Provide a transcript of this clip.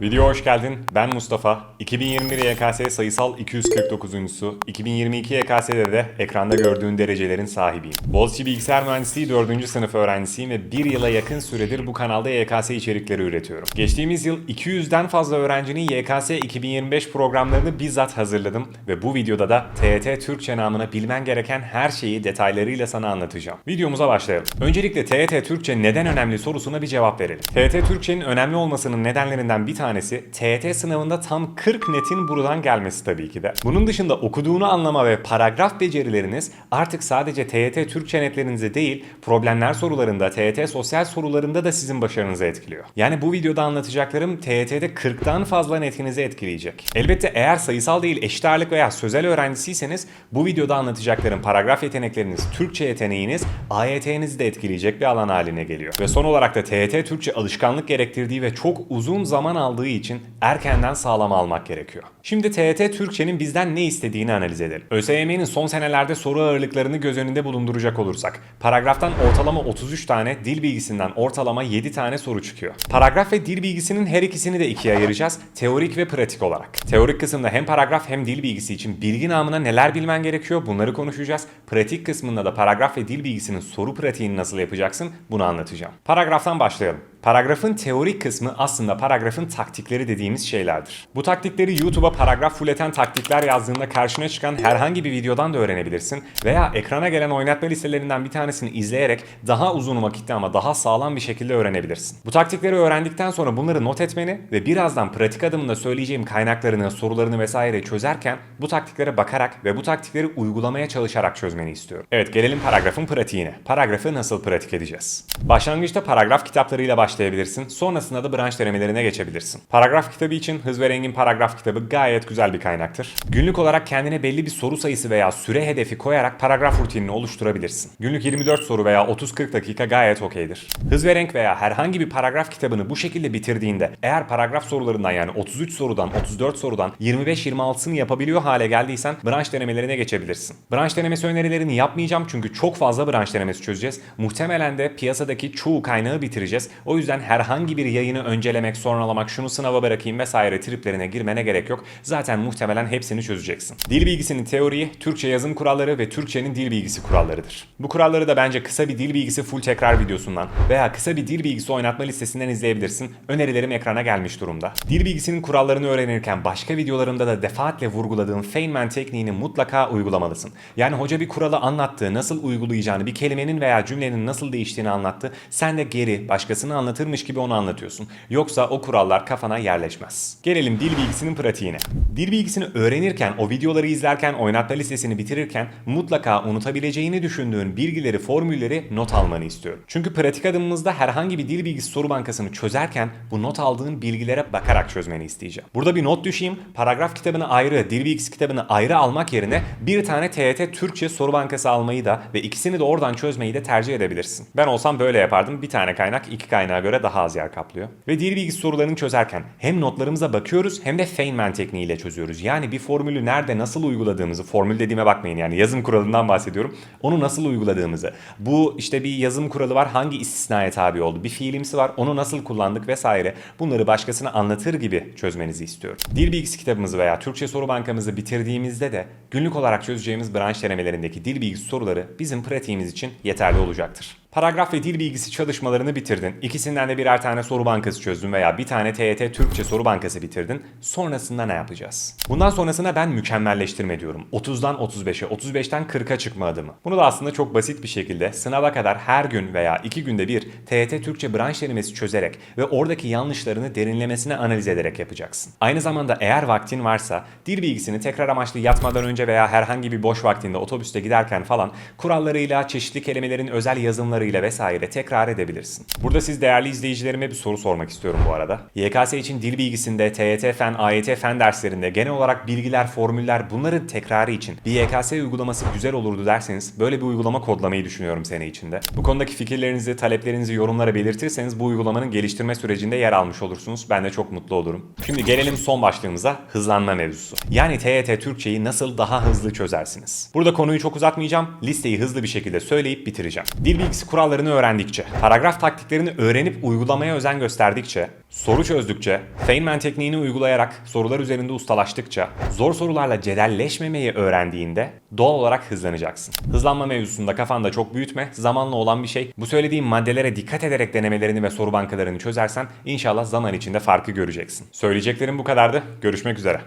Video hoş geldin. Ben Mustafa. 2021 YKS sayısal 249.sü. 2022 YKS'de de ekranda gördüğün derecelerin sahibiyim. Boğaziçi Bilgisayar Mühendisliği 4. sınıf öğrencisiyim ve 1 yıla yakın süredir bu kanalda YKS içerikleri üretiyorum. Geçtiğimiz yıl 200'den fazla öğrencinin YKS 2025 programlarını bizzat hazırladım ve bu videoda da TET Türkçe namına bilmen gereken her şeyi detaylarıyla sana anlatacağım. Videomuza başlayalım. Öncelikle TET Türkçe neden önemli sorusuna bir cevap verelim. TET Türkçenin önemli olmasının nedenlerinden bir tanesi TET sınavında tam 40 netin buradan gelmesi tabii ki de. Bunun dışında okuduğunu anlama ve paragraf becerileriniz artık sadece TET Türkçe netlerinizi değil, problemler sorularında, TET sosyal sorularında da sizin başarınızı etkiliyor. Yani bu videoda anlatacaklarım TET'de 40'tan fazla netinizi etkileyecek. Elbette eğer sayısal değil eşit ağırlık veya sözel öğrencisiyseniz bu videoda anlatacaklarım paragraf yetenekleriniz, Türkçe yeteneğiniz, AYT'nizi de etkileyecek bir alan haline geliyor. Ve son olarak da TET Türkçe alışkanlık gerektirdiği ve çok uzun zaman aldığı için erkenden sağlam almak gerekiyor. Şimdi TET Türkçenin bizden ne istediğini analiz edelim. ÖSYM'nin son senelerde soru ağırlıklarını göz önünde bulunduracak olursak, paragraftan ortalama 33 tane, dil bilgisinden ortalama 7 tane soru çıkıyor. Paragraf ve dil bilgisinin her ikisini de ikiye ayıracağız, teorik ve pratik olarak. Teorik kısımda hem paragraf hem dil bilgisi için bilgi namına neler bilmen gerekiyor bunları konuşacağız. Pratik kısmında da paragraf ve dil bilgisinin soru pratiğini nasıl yapacaksın bunu anlatacağım. Paragraftan başlayalım. Paragrafın teorik kısmı aslında paragrafın taktikleri dediğimiz şeylerdir. Bu taktikleri YouTube'a paragraf fulleten taktikler yazdığında karşına çıkan herhangi bir videodan da öğrenebilirsin veya ekrana gelen oynatma listelerinden bir tanesini izleyerek daha uzun vakitte ama daha sağlam bir şekilde öğrenebilirsin. Bu taktikleri öğrendikten sonra bunları not etmeni ve birazdan pratik adımında söyleyeceğim kaynaklarını, sorularını vesaire çözerken bu taktiklere bakarak ve bu taktikleri uygulamaya çalışarak çözmeni istiyorum. Evet gelelim paragrafın pratiğine. Paragrafı nasıl pratik edeceğiz? Başlangıçta paragraf kitaplarıyla başlayabilirsin. Sonrasında da branş denemelerine geçebilirsin. Paragraf kitabı için Hız ve Rengin paragraf kitabı gayet güzel bir kaynaktır. Günlük olarak kendine belli bir soru sayısı veya süre hedefi koyarak paragraf rutinini oluşturabilirsin. Günlük 24 soru veya 30-40 dakika gayet okeydir. Hız ve Renk veya herhangi bir paragraf kitabını bu şekilde bitirdiğinde eğer paragraf sorularından yani 33 sorudan 34 sorudan 25-26'sını yapabiliyor hale geldiysen branş denemelerine geçebilirsin. Branş denemesi önerilerini yapmayacağım çünkü çok fazla branş denemesi çözeceğiz. Muhtemelen de piyasadaki çoğu kaynağı bitireceğiz. O yüzden herhangi bir yayını öncelemek, sonralamak, şunu sınava bırakayım vesaire triplerine girmene gerek yok. Zaten muhtemelen hepsini çözeceksin. Dil bilgisinin teoriyi, Türkçe yazım kuralları ve Türkçenin dil bilgisi kurallarıdır. Bu kuralları da bence kısa bir dil bilgisi full tekrar videosundan veya kısa bir dil bilgisi oynatma listesinden izleyebilirsin. Önerilerim ekrana gelmiş durumda. Dil bilgisinin kurallarını öğrenirken başka videolarımda da defaatle vurguladığım Feynman tekniğini mutlaka uygulamalısın. Yani hoca bir kuralı anlattı, nasıl uygulayacağını, bir kelimenin veya cümlenin nasıl değiştiğini anlattı. Sen de geri başkasını anlatırmış gibi onu anlatıyorsun. Yoksa o kurallar kafana yerleşmez. Gelelim dil bilgisinin pratiğine. Dil bilgisini öğrenirken, o videoları izlerken, oynatma listesini bitirirken mutlaka unutabileceğini düşündüğün bilgileri, formülleri not almanı istiyorum. Çünkü pratik adımımızda herhangi bir dil bilgisi soru bankasını çözerken bu not aldığın bilgilere bakarak çözmeni isteyeceğim. Burada bir not düşeyim. Paragraf kitabını ayrı, dil bilgisi kitabını ayrı almak yerine bir tane TYT Türkçe soru bankası almayı da ve ikisini de oradan çözmeyi de tercih edebilirsin. Ben olsam böyle yapardım. Bir tane kaynak iki kaynağa göre daha az yer kaplıyor. Ve dil bilgisi sorularını çözerken hem notlarımıza bakıyoruz hem de Feynman tekniğiyle çözüyoruz. Yani bir formülü nerede nasıl uyguladığımızı, formül dediğime bakmayın yani yazım kuralından bahsediyorum. Onu nasıl uyguladığımızı. Bu işte bir yazım kuralı var hangi istisnaya tabi oldu? Bir fiilimsi var onu nasıl kullandık vesaire. Bunları başkasına anlatır gibi çözmenizi istiyorum. Dil bilgisi kitabımızı veya Türkçe soru bankamızı bitirdiğimizde de günlük olarak çözeceğimiz branş denemelerindeki dil bilgisi soruları bizim pratiğimiz için yeterli olacaktır. Paragraf ve dil bilgisi çalışmalarını bitirdin. İkisinden de birer tane soru bankası çözdün veya bir tane TYT Türkçe soru bankası bitirdin. Sonrasında ne yapacağız? Bundan sonrasına ben mükemmelleştirme diyorum. 30'dan 35'e, 35'ten 40'a çıkma adımı. Bunu da aslında çok basit bir şekilde sınava kadar her gün veya iki günde bir TYT Türkçe branş denemesi çözerek ve oradaki yanlışlarını derinlemesine analiz ederek yapacaksın. Aynı zamanda eğer vaktin varsa dil bilgisini tekrar amaçlı yatmadan önce veya herhangi bir boş vaktinde otobüste giderken falan kurallarıyla, çeşitli kelimelerin özel yazımları sorularıyla vesaire tekrar edebilirsin. Burada siz değerli izleyicilerime bir soru sormak istiyorum bu arada. YKS için dil bilgisinde, TYT fen, AYT fen derslerinde genel olarak bilgiler, formüller bunların tekrarı için bir YKS uygulaması güzel olurdu derseniz böyle bir uygulama kodlamayı düşünüyorum sene içinde. Bu konudaki fikirlerinizi, taleplerinizi yorumlara belirtirseniz bu uygulamanın geliştirme sürecinde yer almış olursunuz. Ben de çok mutlu olurum. Şimdi gelelim son başlığımıza hızlanma mevzusu. Yani TYT Türkçeyi nasıl daha hızlı çözersiniz? Burada konuyu çok uzatmayacağım. Listeyi hızlı bir şekilde söyleyip bitireceğim. Dil bilgisi kurallarını öğrendikçe, paragraf taktiklerini öğrenip uygulamaya özen gösterdikçe, soru çözdükçe, Feynman tekniğini uygulayarak sorular üzerinde ustalaştıkça, zor sorularla cedelleşmemeyi öğrendiğinde doğal olarak hızlanacaksın. Hızlanma mevzusunda kafanda çok büyütme, zamanla olan bir şey. Bu söylediğim maddelere dikkat ederek denemelerini ve soru bankalarını çözersen inşallah zaman içinde farkı göreceksin. Söyleyeceklerim bu kadardı. Görüşmek üzere.